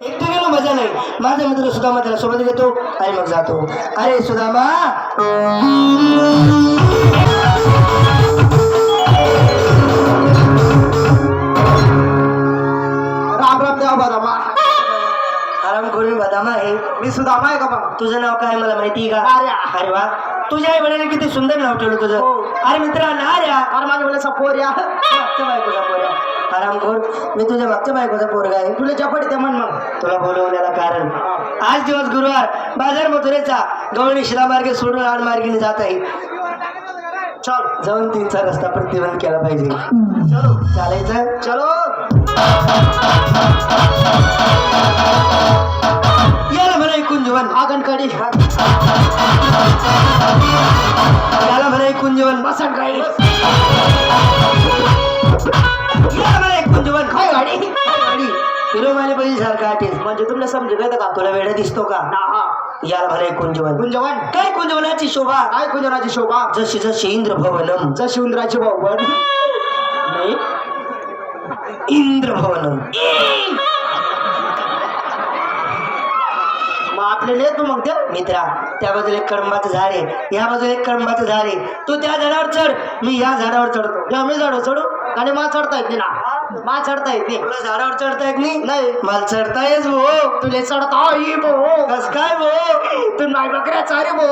एकटं मजा नाही. माझा मित्र सुदामा त्याला सोबत घेतो आणि मग जातो. अरे सुदामा! बदामा आहे. मी सुदामा आहे का बा तुझं नाव काय मला माहिती आहे. का? अरे वा. तुझ्या आई वडिलांनी किती सुंदर नाव ठेवलं तुझं? हो. अरे मित्रा नार्या अरे माझ्या वेळेस पोर या मागच्या बायकोचा पोरगा. आराम कर मी तुझ्या मागच्या बायकोचा पोरगा आहे. तुला जपड ते म्हण मग. तुला बोलवण्याला कारण. आज दिवस गुरुवार. बाजार मथुरेचा. गवळणी शिलामार्गे सोडून आड मार्गेने जात आहे. चल जाऊन तीनचा रस्ता प्रतिबंध केला पाहिजे. चलो चालायचं? चलो! याला म्हणा ऐकून जीवन आगनकडी याला म्हणा ऐकून जीवन बसन गाडी. याला म्हणा ऐकून जीवन काय गाडी. गाडी. हिरोमाने पहिली सारखा आठेस म्हणजे तुला समजेल का तुला वेळ दिसतो का? ना हा. याला म्हणा ऐकून जीवन कुंजवन। काय कुंजवनाची शोभा? काय कुंजवनाची शोभा? जशी जशी इंद्र भवनम जशी उंदराची भाऊबन नाही. इंद्र भवनम मग आपल्याला तू मग ते? मित्रा त्या बाजूला एक कडंबाचं झाड आहे. या बाजूला एक कडंबाचं झाड आहे. तू त्या झाडावर चढ. मी या झाडावर चढतो. या मी झाडो चढू आणि मा चढता येते ना मा चढता येते तुला झाडावर चढता येत नाही? नाही. मला चढता येस भो. तुले चढता ये भो. कस काय भो? तू नाही बकऱ्या चारे भो.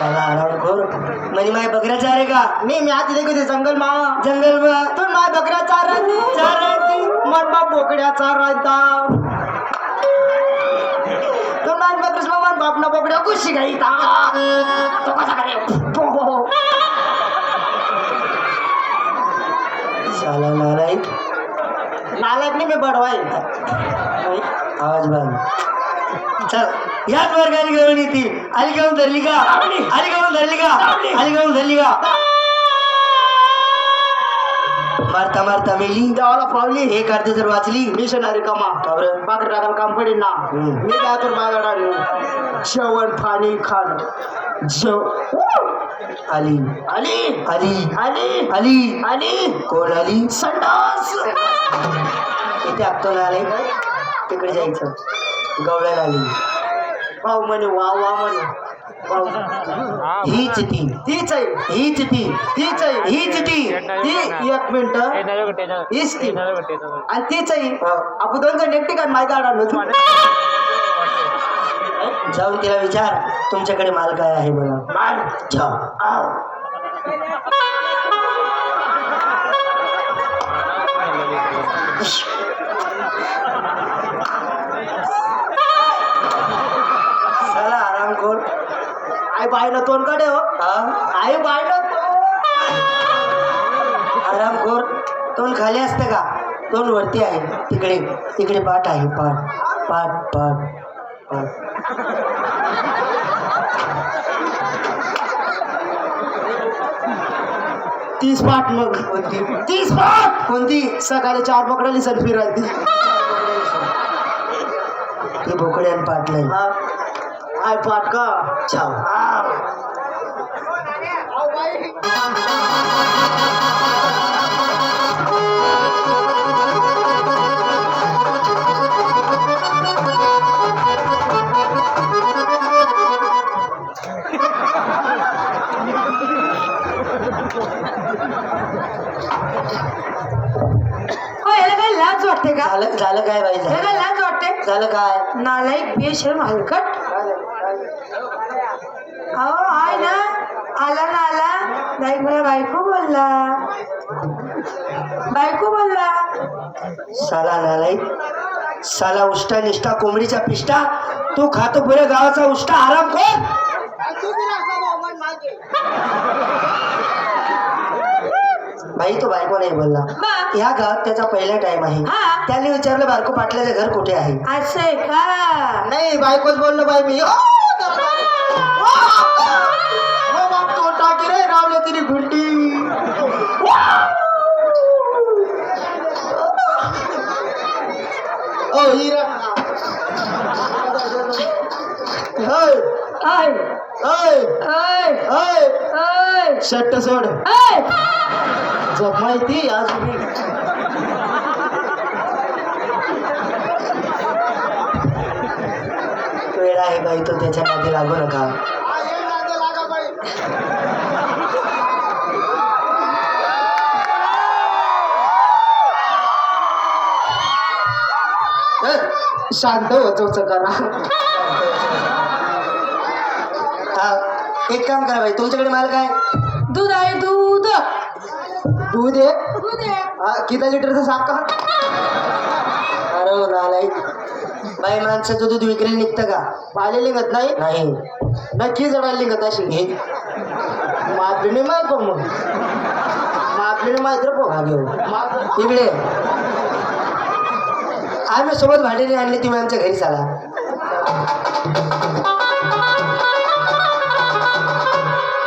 म्हणजे माय बकऱ्याचा आहे का? मी मी आधी देखो ते जंगल मा. जंगल मा? तू नाही बकऱ्या चार चारायची. मन बाप बोकड्या चारायता तू नाही बकरीस मग मन बाप ना बोकड्या कुशी गाईता तो कसा करे साला नालायक नालायक नाही मी बडवाय आवाज बंद. चल याच वर्गाने घेऊन येतील आली घेऊन धरली का? आली घेऊन धरली का? आली घेऊन धरली का? मारता मारता मेली. देवाला पावली एक अर्धी जर वाचली. मिशनरी कमा. बरं? बाकर टाकायला काम पडेल ना. मी काय तर माझ्या जेवण पाणी खाण. जेव आली आली आली आली आली आली कोण आली संडास. इथे आत्तो आले. तिकडे जायचं. गवळ्याला आली. भाऊ म्हणे वा वा म्हणे. हीच ती तीच आहे हीच ती तीच आहे हीच ती ती एक मिनिट. हीच ती. आणि तीच आहे. आपण दोन जण एकटी काय माहिती आढळलो जाऊन तिला विचार तुमच्याकडे माल काय आहे मला? मार जा आव. चला आराम कर आई बाईनं तोंडकडे हो. हा? आई बाईनं आराम कर तोंड खाली असतं का? तोंड वरती आहे. तिकडे तिकडे पाठ आहे पाठ पाठ पाठ. तीस पाठ मग. कोणती? तीस पाठ! कोणती? सकाळी चार पकडाली सर फिरायची ती बोकड्यान पाठ नाही हा. आय पाठ का? छाव. झालं काय बाई झालं काय? लाज वाटते. झालं काय? नालायक बेशरम हलकट. अहो आहे ना? आला ना आला नाही मला बायको बोलला. बायको बोलला. साला नालाई साला उष्टा निष्ठा कोंबडीचा पिष्टा. तू खातो पुऱ्या गावाचा उष्टा आराम कर. बाई तो बायको नाही बोलला. मग? या गावात त्याचा पहिला टाइम आहे. हा. त्याने विचारलं बारको पाटलाचं घर कुठे आहे? असं आहे का? नाही बायकोच बोललो बाई मी. ओ, दरबारी. ओ, ओ, बाप तो टाकी रे रावले तिने गुंडी ओ हिरा. होय ऐ होय ऐ शर्ट सोड. ऐ झोप माहिती आज वेळ आहे बाई तो त्याच्या नादी लागू नका. शांत हो करा हा एक काम करा बाई तुमच्याकडे माल काय दूध आहे दूध. दूध आहे? हा, किती लिटरचं साखर अरे हो, नालायक बाई माणसाचं दूध विक्री निघतं का? पाहिले लिंगत नाही? नाही. नक्की जडायला लिंगत अशी हे. मापलीने माहीत बघ मग. मापलीने माहीत रे बघ हा. घेऊ इकडे आम्ही सोबत भांडीने आणली तुम्ही आमच्या घरी चाला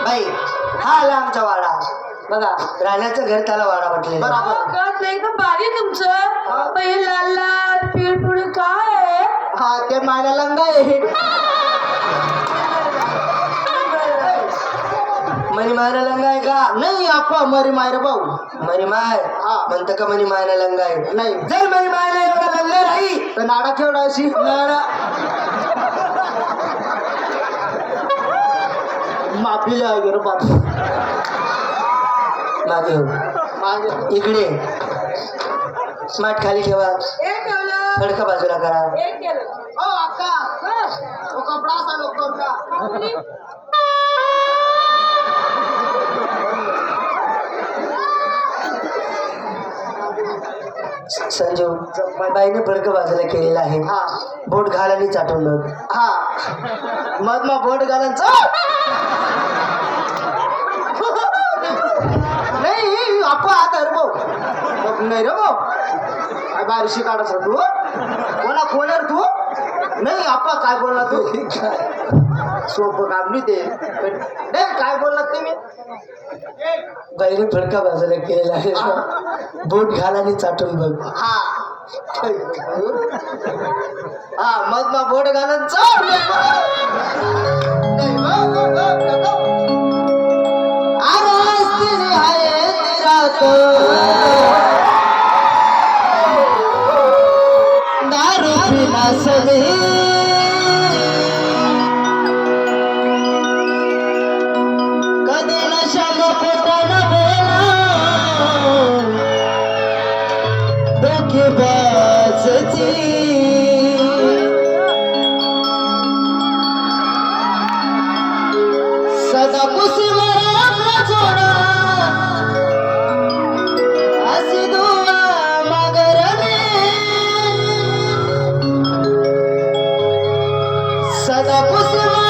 बाई हा आला आमचा वाडा. बघा राहण्याचं घर त्याला वाडा बरोबर गट एकदम भारी आहे तुमचं? पहिले लाल काय आहे? हा ते मायला लंगा आहे. मनी मायना लंगा आहे का? नाही आपा मरी माय रे भाऊ. मनी माय? हा. म्हणतं का मनी मायना लंगा आहे? नाही. जर मनी मायना एवढा लंगा नाही तर नाडा खेळा अशी मापीला आहे रे बाप. मागे. हो मागे इकडे. माठ खाली ठेवा. फडका बाजूला करा. एक केलं. ओ अक्का. तो कपडा असा लवकर का? संजू बाईने फडकं बाजूला केलेलं आहे. हा. बोट घाल आणि चाटून बघ. हा. मग मग बोट घालून नाही रे भाऊ. बारिशी काढत तू? कोणा कोण रे तू? नाही आपा काय बोलला तू? सोपं काम नाही ते. पण नाही काय बोलला तुम्ही? बाईने फडका बाजूला केलेला आहे. बोट घाल आणि चाटून बघ. हा. हा मग मग बोट घालून चल. नाही, बघ, बघ, बघ, नको. आवाज तेरे 我们是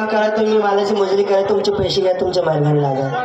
काम करा तुम्ही मालाची मजुरी करा तुमचे पैसे घ्या तुमच्या मार्गाने लागा.